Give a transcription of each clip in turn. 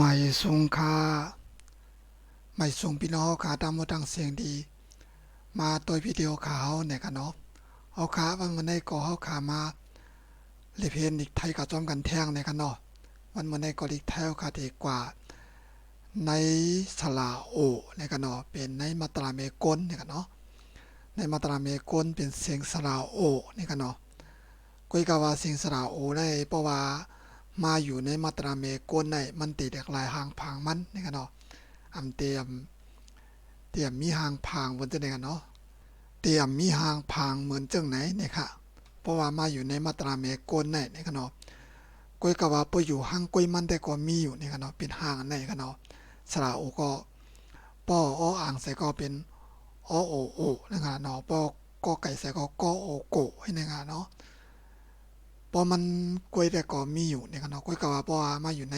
ไม่สูงค่าไม่สูงพี่น้องขาตามมาดังเสียงดี มาตัววิดีโอขาวเนี่ยกันเนาะเอาขาวันมันได้ก่อเอาขามาเลเพนอีกไทยกับจอมกันแท่งเนี่ยกันเนาะวันมันได้ก่ออีกแถวขาดีกว่า ในสลาโอเนี่ยกันเนาะเป็นในมาตราเมกลเนี่ยกันเนาะในมาตราเมกลเป็นเสียงสลาโอเนี่ยกันเนาะกุยกาว่าเสียงสลาโอได้เพราะว่า มาอยู่ในมาตราเมโกลในมันติเด็กลายหางพางมันนี่กันเนาะอำเตรียมเตรียมมีหางพางบนจะไหนกันเนาะเตรียมมีหางพางเหมือนจังไหนเนี่ยค่ะเพราะว่ามาอยู่ในมาตราเมโกลในนี่กันเนาะก้อยกว่าปอยู่ห้างก้อยมันแต่ก็มีอยู่นี่กันเนาะเป็นห้างในกันเนาะสระโอก็ป้อออ่างใส่ก็เป็นอ้อโอโอนะครับเนาะป้อก็ไก่ใส่ก็กอโอโกให้ในงานเนาะ พอมันกล้วยแต่ก็มีอยู่เนี่ยกันเนาะกล้วยก็ว่าเพรามาอยู่ใน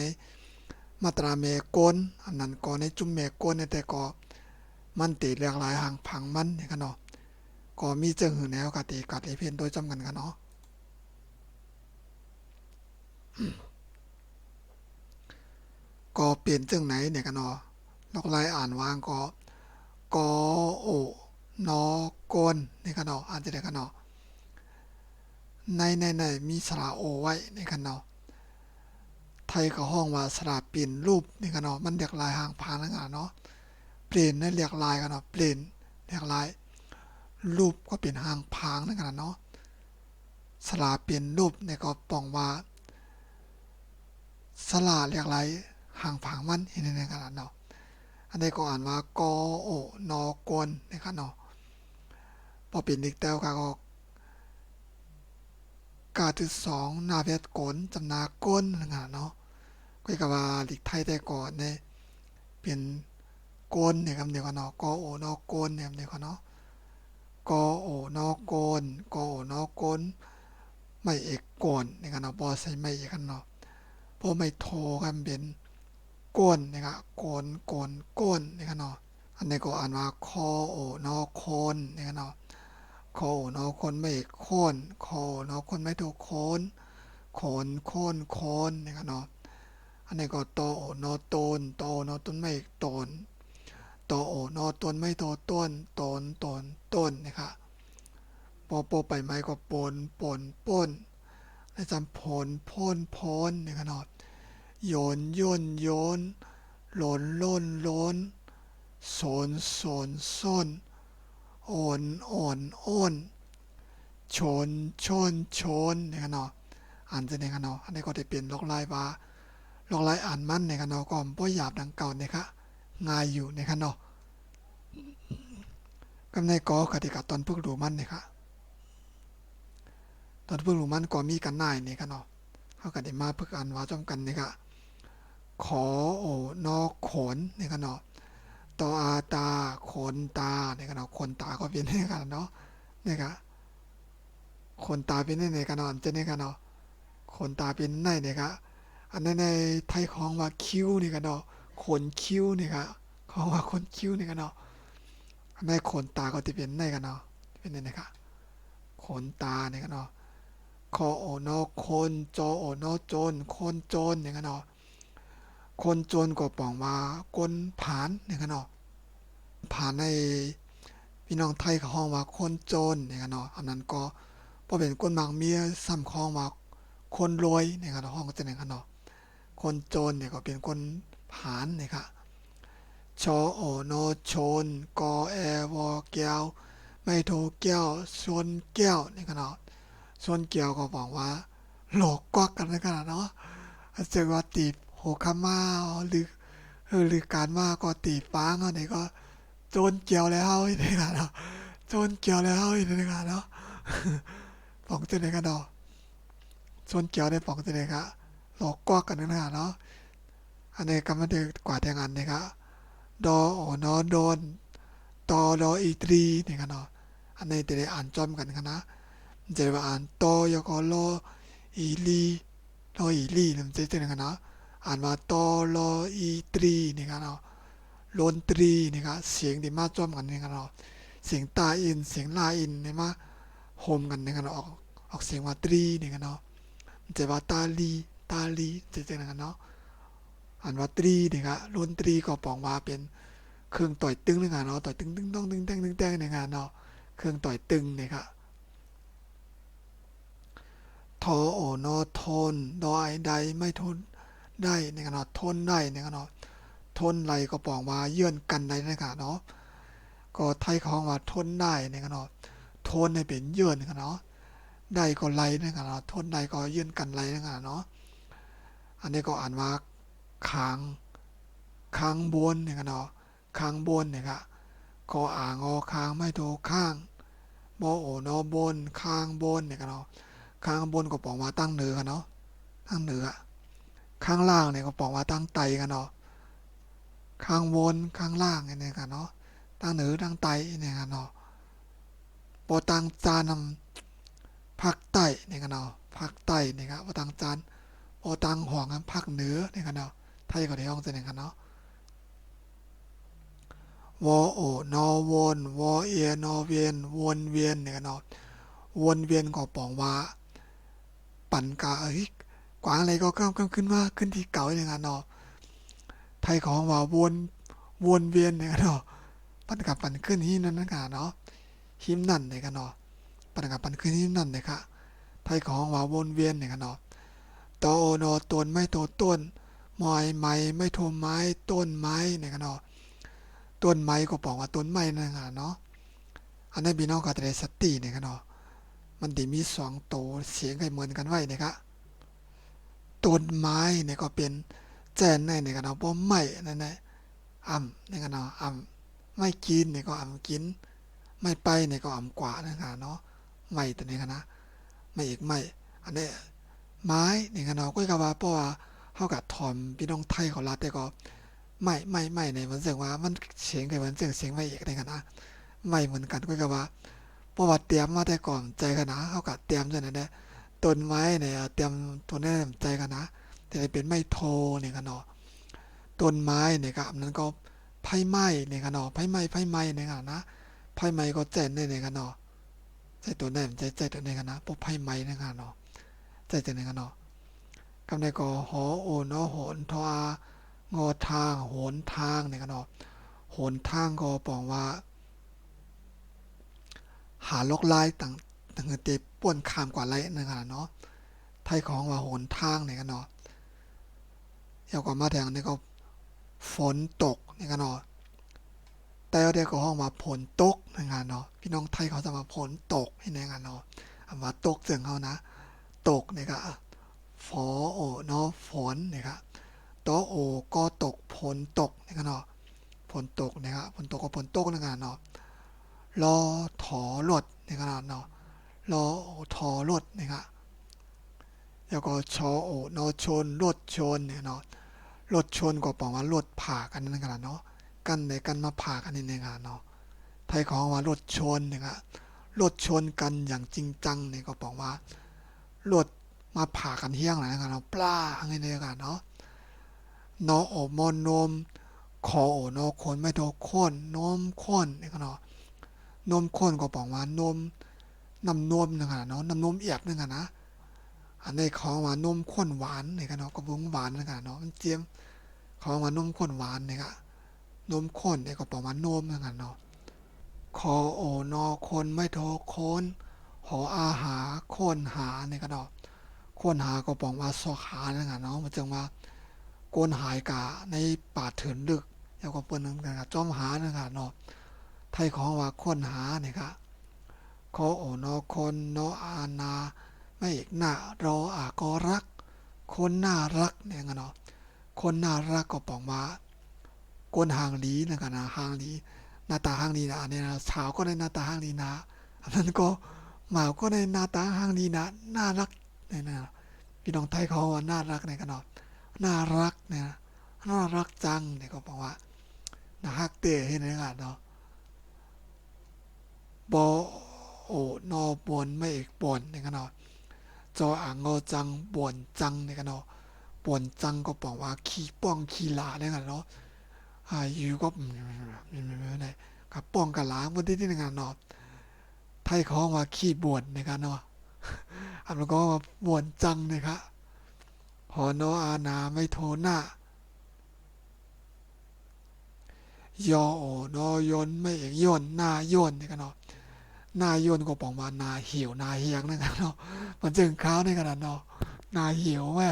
มาตราเมกลอันนั้นก็ในจุ่มเมกนแต่ก็มันติหลากหลายห่างพังมันเนี่ยกันเนาะก็มีเจิงหือแนวกติกัดเลยเพียนโดยจำกันกันเนาะก็เปลี่ยนจึงไหนเนี่ยกันเนาะลอกลายอ่านวางก็กอโอนอกนเนี่ยกันเนาะอ่านจะได้กันเนาะ ในในในมีสระโอไว้ในกันเนาะไทยก็ห้องว่าสระเปลี่ยนรูปในกันเนาะมันเรียกลายห่างพางนั่นกันเนาะเปลี่ยนในเรียกลายกันเนาะเปลี่ยนเรียกลาย รูปก็เปลี่ยนห่างพางนั่นกันเนาะสระเปลี่ยนรูปในก็ปองว่าสระเรียกลายห่างพางมันเห็นในกันเนาะอันนี้ก็อ่านว่ากอโอนอกนในกันเนาะพอเปลี่ยนอีกแต้วก็ กาที่สองนาเพชรกลจำนาก้นนะเนาะก็กว่าหลีกไทยแต่ก่อนเนี่ยเป็นก้นเนี่ยคำเดียวกันเนาะกอโอนอก้นเนี่ยคำเดียวกันเนาะกอโอนอก้นกอโอนอก้นไม่เอกก้นเนี่ยกันเนาะบอใส่ไม่เอกกันเนาะพอไม่โทกันเป็นก้นเนี่ยครับก้นก้นก้นเนี่ยกันเนาะอันนี้ก็อ่านว่าคอโอนอโคนเนี่ยกันเนาะ โคนอคนไม่โคนโคนอคนไม่ถูกโคนโคนโคนโคนนี่ครับเนาะอันนี้ก็โตโอนอต้นโตโอนอต้นไม่ตนโตโอนอต้นไม่โตต้นต้นตนต้นนะครับปอปไปไม้ก็ปนปนป้นและจำผลพ่นพ้นนี่ครับเนาะโยนย่นโยนหล่นล่นล้นสนสนส้น อ่อนอ่อนอ้นชนชนชนเนี่ยกันเนาะอ่านจะเนี่ยกันเนาะอันนี้ก็ได้เปลี่ยนลอกลายว่าลอกลายอ่านมันเนี่ยกันเนาะก็บ่หยาบดังเก่าเนี่ยครับง่ายอยู่เนี่ยกันเนาะกำในกอกติกาตอนพึกรู้มันเนี่ยครับตอนพึกรู้มันก็มีกันนายเนี่ยกันเนาะเขาก็ได้มาพึกอ่านว่าจอมกันเนี่ยครับขอโอนอขนเนี่ยกันเนาะ ต่ออาตาขนตาเนี่ยกันเนาะขนตาก็เป็นเนี่ยกันเนาะเนี่ยครับขนตาเป็นเนี่ยกันเนาะอันจะเนี่ยกันเนาะขนตาเป็นในเนี่ยครับอันนั้นในไทยของว่าคิ้วเนี่ยกันเนาะขนคิ้วเนี่ยครับของว่าขนคิ้วเนี่ยกันเนาะอันในขนตาก็จะเป็นในกันเนาะเป็นเนี่ยนะครับขนตาเนี่ยกันเนาะคอโอนอคนจอโอนอจนคนจนเนี่ยกันเนาะ คนจนก็ปองว่าคนผานเนี่ยกันเนาะผ่านในพี่น้องไทยเขาห้องว่าคนจรเนี่ยกันเนาะอันนั้นก็พอเป็นคนบางเมียซ้ำคองว่าคนรวยเนี่ยกันเนาะห้องก็จะเนี่ยกันเนาะคนจรเนี่ยก็เป็นคนผ่านเนี่ยค่ะชอโอโนชนกอแอวอแก้วไม่โทแก้วส่วนแก้วเนี่ยกันเนาะส่วนแก้วก็บอกว่า หลอกกวักกันนะกันเนาะเจอว่าตีบ โหคามาหรือหรือการว่าก็ตีปางอะไรก็โจนเกี่ยวแล้วอีกในงานเนาะโจนเกี่ยวแล้วอีกในงานเนาะป๋องตัวไหนกันเนาะโจนเกี่ยวได้ป๋องตัวไหนครับหลอกกวกกันในงานเนาะอันนี้ก็มาเดือกว่าแต่งานนี่ครับดอโอนอโดนตอดออีตรีนี่กันเนาะอันนี้จะได้อ่านจอมกันกันนะจะว่าอ่านตอยกอลออีลีลออีลีมันจะเป็นกันนะ อ่านว่าตอลออีตรีนี่กันเนาะดนตรีนี่ครับเสียงที่มาจ้อมกันนี่ครับเนาะเสียงตาอินเสียงลาอินนี่มาโฮมกันนี่ครับเนาะออกออกเสียงว่าตรีนี่ครับเนาะมันจะว่าตาลีตาลีจะเจอกันเนาะอันว่าตรีนี่ครับดนตรีก็ปองว่าเป็นเครื่องต่อยตึงในงานเนาะต่อยตึงตึงต้องตึงแตงตึงแตงในงานเนาะเครื่องต่อยตึงนี่ครับทอโอนอทนดอยใดไม่ทน ได้ในงานเนาะทนได้ในงานเนาะทนไรก็ปองว่าเยื่อนกันได้ในงานเนาะก็ไทยของว่าทนได้ในงานเนาะทนให้เป็นเยื่อนในงานเนาะได้ก็ไรในงานเนาะทนได้ก็เยื่อนกันไรในงานเนาะอันนี้ก็อ่านว่าค้างค้างบนเนี่ยกันเนาะค้างบนเนี่ยครับก็อ่างอค้างไม่โทข้างบอโอนอบนค้างบนเนี่ยกันเนาะค้างบนก็ปองว่าตั้งเหนือกันเนาะตั้งเหนือ ข้างล่างเนี่ยก็ปองว่าตั้งไตกันเนาะข้างบนข้างล่างเนี่ยกันเนาะตั้งเหนือตั้งไตเนี่ยกันเนาะปอตั้งจานำภาคใต้เนี่ยกันเนาะภาคใต้เนี่ยครับปอตั้งจานปอตั้งห่วงกันภาคเหนือเนี่ยกันเนาะไทยก็ได้ห้องเสนอกันเนาะวอโอนอวนวอเอนอเวียนวนเวียนเนี่ยกันเนาะวนเวียนก็ปองว่า ปั่นกาเอ้ย กวางอะไรก็กำกำขึ้นว่าขึ้นที่เก่าเนี่ยกันเนาะไทยของว่าวนวนเวียนเนี่ยกันเนาะปันกับปันขึ้นที่นั่นนะกันเนาะหิมนั่นเนี่ยกันเนาะปันกับปันขึ้นที่นั่นเนี่ยค่ะไทยของว่าวนเวียนเนี่ยกันเนาะตอโนตนไม่โตต้นมอยไม้ไม่โทมไม้ต้นไม้เนี่ยกันเนาะต้นไม้ก็บอกว่าต้นไม้นั่นกันเนาะอันนั้พี่น้องก็จะได้สติเนี่ยกันเนาะมันดีมีสองโตวเสียงใครเหมือนกันไว้เนี่ยครับ ต้นไม้เนี่ยก็เป็นแจนในเนี่ยกันเนาะเพราะไม้นั่นแหละอ่ำเนี่ยกันเนาะอ่ำไม่กินเนี่ยก็อ่ำกิน ไม่ไปเนี่ยก็อ่ำกว่าเนี่ยกันเนาะไม่ตัวนี้กันนะไม่อีกไม่อันนี้ไม้เนี่ยกันเนาะก็กว่าเพราะว่าเท่ากับทอมพี่น้องไทยของรัฐแต่ก็ไม่ไม่ไม่ในมันเสียงว่ามันเสียงกับมันเสียงเสียงไม่เอกในกันนะไม่เหมือนกันก็คือว่าเพราะว่าเตรียมมาแต่ก่อนใจกันนะเท่ากับเตรียมจนนั้นเนี่ย ต้นไม้เนี่ยเตรียมตัวนี้ใจกันนะแต่เป็นไม่โทเนี่ยกันเนาะต้นไม้เนี่ยครับนั้นก็ไผ่ไม้เนี่ยกันเนาะไผ่ไม้ไผ่ไม้เนี่ยกันนะไผ่ไม้ก็แจ่นเนี่ยกันเนาะใจตัวนี้ใจใจตัวนี้กันนะพวกไผ่ไม้เนี่ยกันเนาะใจใจเนี่ยกันเนาะกำในก็หอโอนอโหนทอางอทางโหนทางเนี่ยกันเนาะโหนทางก็ปองว่า หาลกลายต่าง ต่างเตป่วนข้ามกว่าไรนั่นกันเนาะไทยของว่าโหนทางเนี่ยกันเนาะเดี๋ยวก็มาแทงนี่ก็ฝนตกเนี่ยกันเนาะแต่เดียวก็ห้องว่าฝนตกในงานเนาะพี่น้องไทยเขาจะมาฝนตกให้ในงานเนาะคำว่าตกเสียงเขานะ ตกเนี่ยก็ฝอโอเนาะฝนนะครับตอโอก็ตกฝนตกนะครับเนาะฝนตกนะครับฝนตกก็ฝนตกนะครับเนาะรอถอรถนะครับเนาะ รอถอรถนะครับแล้วก็ชอโอนอชนรถชนเนี่ยเนาะรถชนก็บอกว่ารถผ่ากันนั่นกันเนาะกันในกันมาผ่ากันนี่นะเนาะไทยของว่ารถชนนะครับรถชนกันอย่างจริงจังเนี่ยก็บอกว่ารถมาผ่ากันเที่ยงอะไรนะกันเนาะปลาอะไรเนี่ยกันเนาะนอโอมอนนมคอโอนอคนไม่โดข้นนมข้นเนี่กันเนาะนมข้นก็บอกว่านม น้ำนมนึงกันเนาะน้ำนมเอียบนึงกันนะอันนี้ของว่านมข้นหวานนี่กันเนาะก็บุ้งหวานนึงกันเนาะมันเจียมของว่านมข้นหวานนี่กันมข้นนี่ก็บอกว่านมนึงกันเนาะคอโอนอคนไม่โทคนหออาหาโคนหานี่กันเนาะค้นหาก็บอกว่าซอกหานะเนาะมันจึงว่าโกนหายกาในป่าเถื่อนลึกแล้วก็เปิ้นนึงกันจอมหานะเนาะไทยของว่าค้นหาเนี่ยครับ ขอโอนอคนโนอานาไม่อีกหน้ารออากอรัก คนน่ารักเนี่ยเนาะคนน่ารักก็บอกว่าโกนหางลีนะกันนะหางลีหน้าตาหางลีนะอันนี้นะสาวก็ในหน้าตาหางลีนะอันนั้นก็หมาก็ในหน้าตาหางลีนะน่ารักเนี่ยนะพี่น้องไทยเขาว่าน่ารักเนี่ยกันเนาะน่ารักเนี่ยน่ารักจังเนี่ยก็บอกว่าน่าฮักเตะให้ในงานเนาะบอ โอนอบนไม่เอกบนนี่กันเนาะจออ่างงอจังบนจังนี่กันเนาะบนจังก็บอกว่าขี้ป้องขี้ลาเนี่ยกันเนาะอ่าอยู่ก็ไม่ไม่ไม่ได้กับป้องกับล้างบนที่ที่งานเนาะไทยเขาว่าขี้บวนนี่กันเนาะอันนั้นก็ว่าบวนจังเลยครับหอนออานาไม่โทหน้ายอโอนอยนไม่เอกย่นหน้าย่นนี่กันเนาะ หน้าย่นก็บอกว่านาเหี่ยวนาเฮียงนั่นกันเนาะมันจึงข้าวในขนาดเนาะนาเหี่ยวแม่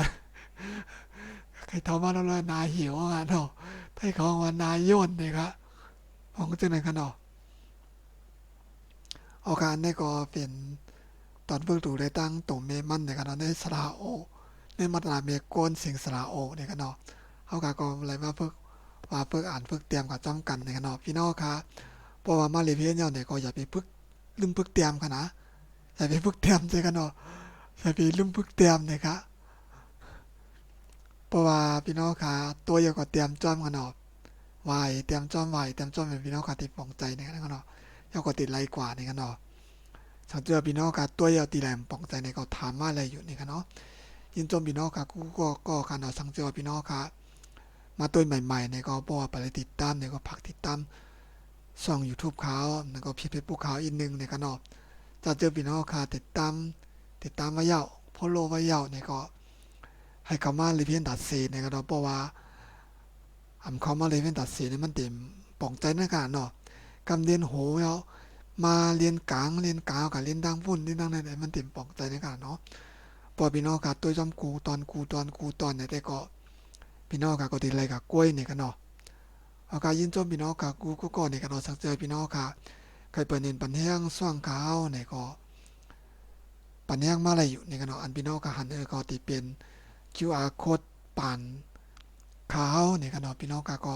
ใครทำมาแล้วเลยนาเหี่ยวอะเนาะให้เขาว่านาย่นนี่ครับของจึงในกันเนาะเอาการได้ก็เป็นตอนเพิ่งถูกได้ตั้งตุ่มเมมันในกันเนาะในสระโอในมาตราเมโกนสิงสระโอเนี่ยกันเนาะเฮากะก็อะไรมาฝึกว่าฝึกอ่านฝึกเตรียมกับจ้อมกันเนี่ยกันเนาะพี่น้องค่ะเพราะว่ามาเรียนเพียนเนี่ยก็อย่าไปฝึก ลืมฝึกเตรียมกันนะอย่าไปฝึกเตรียมใจกันเนาะอย่าไปลืมฝึกเตรียมเนี่ยค่ะเพราะว่าพี่น้องค่ะตัวเดียวก็เตรียมจ้อมกันเนาะไหวเตรียมจ้อมไหวเตรียมจ้อมเป็นพี่น้องค่ะติดปองใจเนี่ยกันเนาะเฮาก็ติดไรกว่าเนี่ยกันเนาะสังเจอพี่น้องค่ะตัวเดียวตีแหลมปองใจเนี่ยก็ถามมาอะไรอยู่เนี่ยกันเนาะยินจมพี่น้องค่ะกูก็ก็การเอาสังเจอพี่น้องค่ะมาตัวใหม่ๆเนี่ยก็บอกว่าไปติดตามเนี่ยก็พักติดตาม ช่อง YouTube เขาแล้วก็เพจเฟซบุ๊กเขาอีกหนึ่งเนี่ยก็เนาะจะเจอพี่น้องค่ะติดตามติดตามมาเยาโพโลไว้เย้าเนี่ยก็ให้เขามารีเพียนตัดสีเนี่ยก็เนาะเพราะว่าอำเขามารีเพียนตัดสีเนี่ยมันเต็มป่องใจในการเนาะกำเรียนโหแล้วมาเรียนกลางเรียนกลางกับเรียนดังพุ่นเรียนดังไหนมันเต็มป่องใจในการเนาะพอพี่น้องค่ะตัวจอมกูตอนกูตอนกูตอนเนี่ยแต่ก็พี่น้องค่ะก็ติดอะไรกับกล้วยเนี่ยกันเนาะ อาการยินจมพี่น้องค่ะกูก็ก่อนเนี่ยกันเนาสักเจอพี่น้องค่ะใครเปิดเน้นปันแห้งส่วงขาวเนี่ยก็ปันแห้งมาอะไรอยู่เนี่ยกันเนาอันพี่น้องค่ะหันเออก็ติเป็น QR code ปันขาวเนี่ยกันเนาพี่น้องค่ะก็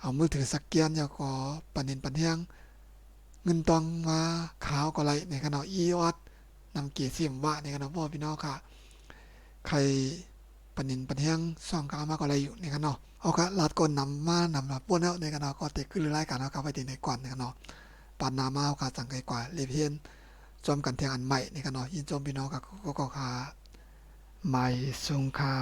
เอามือถือสแกนแล้วก็ปันเน้นปันแห้งเงินตองมาขาวก็ไรเนี่ยกันเนาอีออดนำเกียรติสิมว่าในกันนะพ่อพี่น้องค่ะ ใครปันนินปันแห้งซ่องกาวมาก็อะไรอยู่ในกันเนา เอากะลาดกนนำมานำมาป้วนเอาในกันเอาก็เตะขึ้นรายการเอาครับไปตีในก่อนในกันเนาะปานนามาเอากะสังไกกว่าเลเพียนจอมกันเทียงอันใหม่ในกันเนาะยินจมพี่น้องกะก็ก็คาใหม่สุงคา